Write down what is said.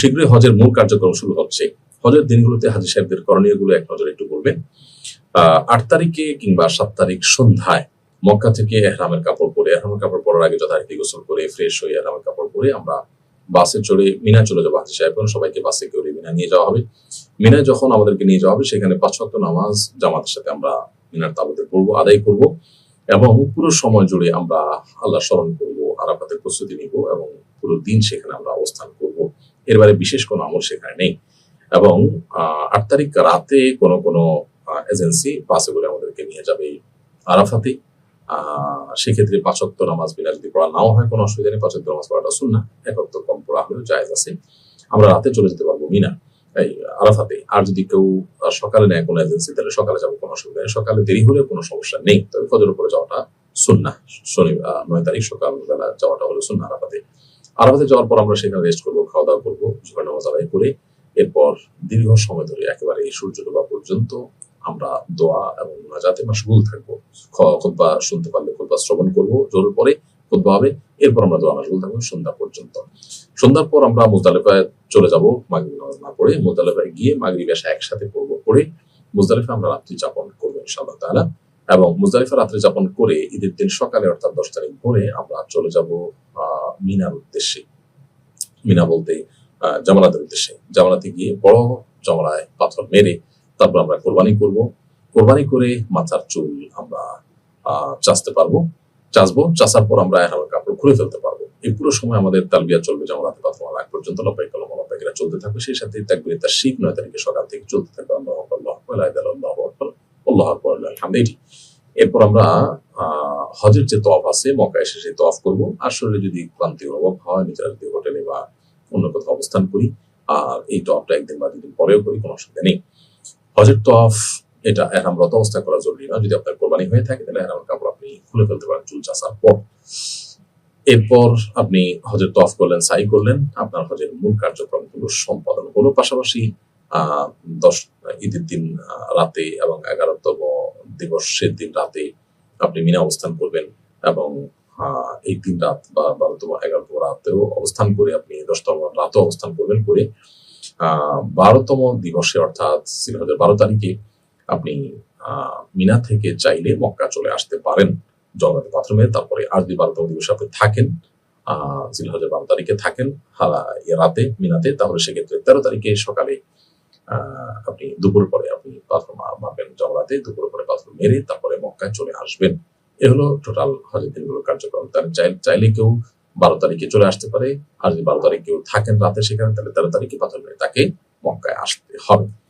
শীঘ্রই হজের মূল কার্যক্রম শুরু হচ্ছে। হজের দিনগুলোতে হাজি সাহেবদের করণীয়গুলো এক নজরে একটু বলবেন। আট তারিখে কিংবা সাত তারিখ সন্ধ্যায় মক্কা থেকে এহরামের কাপড় পরে, এহরামের কাপড় পরার আগে যথারীতি গোসল করে ফ্রেশ হয়ে এহরামের কাপড় পরে আমরা বাসে চড়ে মিনা চলে যাব হাজি সাহেব। সবাইকে বাসে করে মিনা নিয়ে যাওয়া হবে। মিনায় যখন আমাদেরকে নিয়ে যাওয়া হবে, সেখানে পাঁচ ওয়াক্ত নামাজ জামাতের সাথে আমরা মিনার তাবুতে পড়ব, আদায় করব এবং পুরো সময় জুড়ে আমরা আল্লাহ স্মরণ করব, আরাফাতের প্রস্তুতি নিব এবং পুরো দিন সেখানে আমরা অবস্থান এর বিশেষ কোনো আমল সেখানে নেই। এবং আট তারিখ রাতে কোনো কোনো এজেন্সি বাসে করে আমাদেরকে নিয়ে যাবে আরাফাতে। সেক্ষেত্রে পাঁচক্ত নামাজ বিনা যদি পড়া নাও হয়, কোনো অসুবিধা নেই। পাঁচক্ত নামাজ পড়াটা শুন না একত্র কম পড়া হলেও জায়েজ আছে। আমরা রাতে চলে যেতে পারব মিনা, এই আরাফাতে। আর যদি কেউ সকালে নেয় কোনো এজেন্সি, তাহলে সকালে যাব, কোনো অসুবিধা নেই। সকালে দেরি হলে কোনো সমস্যা নেই। তবে ফজর উপরে যাওয়াটা সুন্না শনি নয় তারিখ সকালবেলা যাওয়াটা হলো সুন্না আরাফাতে। আরাফাতে যাওয়ার পর আমরা সেখানে রেস্ট করব খাওয়া দাওয়া করব জোগাড় নামাজ আদায় করে এরপর দীর্ঘ সময় ধরে একেবারে এই সূর্য ডোবা পর্যন্ত আমরা দোয়া এবং নাজাতে মাসগুল থাকব। খ- খুতবা শুনতে পারলে খুতবা শ্রবণ করব জোর পরে খুতবা হবে, এরপর আমরা দোয়া মাসগুল থাকব সন্ধ্যা পর্যন্ত। সন্ধ্যার পর আমরা মুজদালিফায় চলে যাব, মাগরিব নামাজ না পড়ে মুজদালিফায় গিয়ে মাগরিব এসে একসাথে পড়ব, পড়ে মুজদালিফা আমরা রাত্রি যাপন করব ইনশাআল্লাহ তাআলা। এবং মুজদালিফা রাত্রি যাপন করে ঈদের দিন সকালে অর্থাৎ দশ তারিখ ভোরে আমরা চলে যাব, আহ মিনার উদ্দেশ্যে মিনা বলতে জামালাতের উদ্দেশ্যে জামালাতে গিয়ে বড় জমলায় পাথর মেরে তারপর আমরা কোরবানি করব কোরবানি করে মাথার চুল আমরা চাচতে পারব চাচবো চাচার পর আমরা আমার কাপড় খুলে ফেলতে পারব এই পুরো সময় আমাদের তালবিয়া চলবে জামালাতে পাথর আগ পর্যন্ত লব্বাই কলম লব্বাইকেরা চলতে থাকবে সেই সাথে তাকবির তার শিখ নয় তারিখে সকাল থেকে চলতে থাকবে আল্লাহ আল্লাহু আল্লাহু আকবার, আলহামদুলিল্লাহ এটি এরপর আমরা আহ হজের যে তফ আছে মক্কা এসে সেই তফ করব। আসলে যদি ক্লান্তি অনুভব হয় নিজেরা যদি হোটেলে বা অন্য কোথাও অবস্থান করি, আর এই টপটা একদিন বা দুদিন পরেও করি, কোনো অসুবিধা নেই। হজের তফ এটা এরাম রত অবস্থা করা জরুরি না। যদি আপনার কোরবানি হয়ে থাকে, তাহলে এরাম কাপড় আপনি খুলে ফেলতে পারেন, চুল চাষার পর। এরপর আপনি হজের তফ করলেন, সাই করলেন। আপনার হজের মূল কার্যক্রমগুলো সম্পাদন হলো। পাশাপাশি আহ দশ ঈদের দিন রাতে এবং এগারোতম দিবসের দিন রাতে আপনি মিনা অবস্থান করবেন এবং এই তিন রাত বা বারোতম এগারোতম রাতেও অবস্থান করে আপনি দশতম রাতেও অবস্থান করবেন করে বারোতম দিবসে অর্থাৎ সিলহজের বারো তারিখে আপনি মিনা থেকে চাইলে মক্কা চলে আসতে পারেন। জগন্নাথ বাথরুমে, তারপরে আর যদি বারোতম দিবসে আপনি থাকেন আহ জিলহজের বারো তারিখে থাকেন এ রাতে, মিনাতে, তাহলে সেক্ষেত্রে তেরো তারিখে সকালে আপনি দুপুর পরে আপনি পাথর মারবেন জগরাতে দুপুর পরে পাথর মেরে তারপরে মক্কায় চলে আসবেন। এ হলো টোটাল হজের দিনগুলো কার্যক্রম। তার চাই- চাইলে কেউ বারো তারিখে চলে আসতে পারে। আর যদি বারো তারিখ কেউ থাকেন রাতে সেখানে, তাহলে তেরো তারিখে পাথর মেরে তাকে মক্কায় আসতে হবে।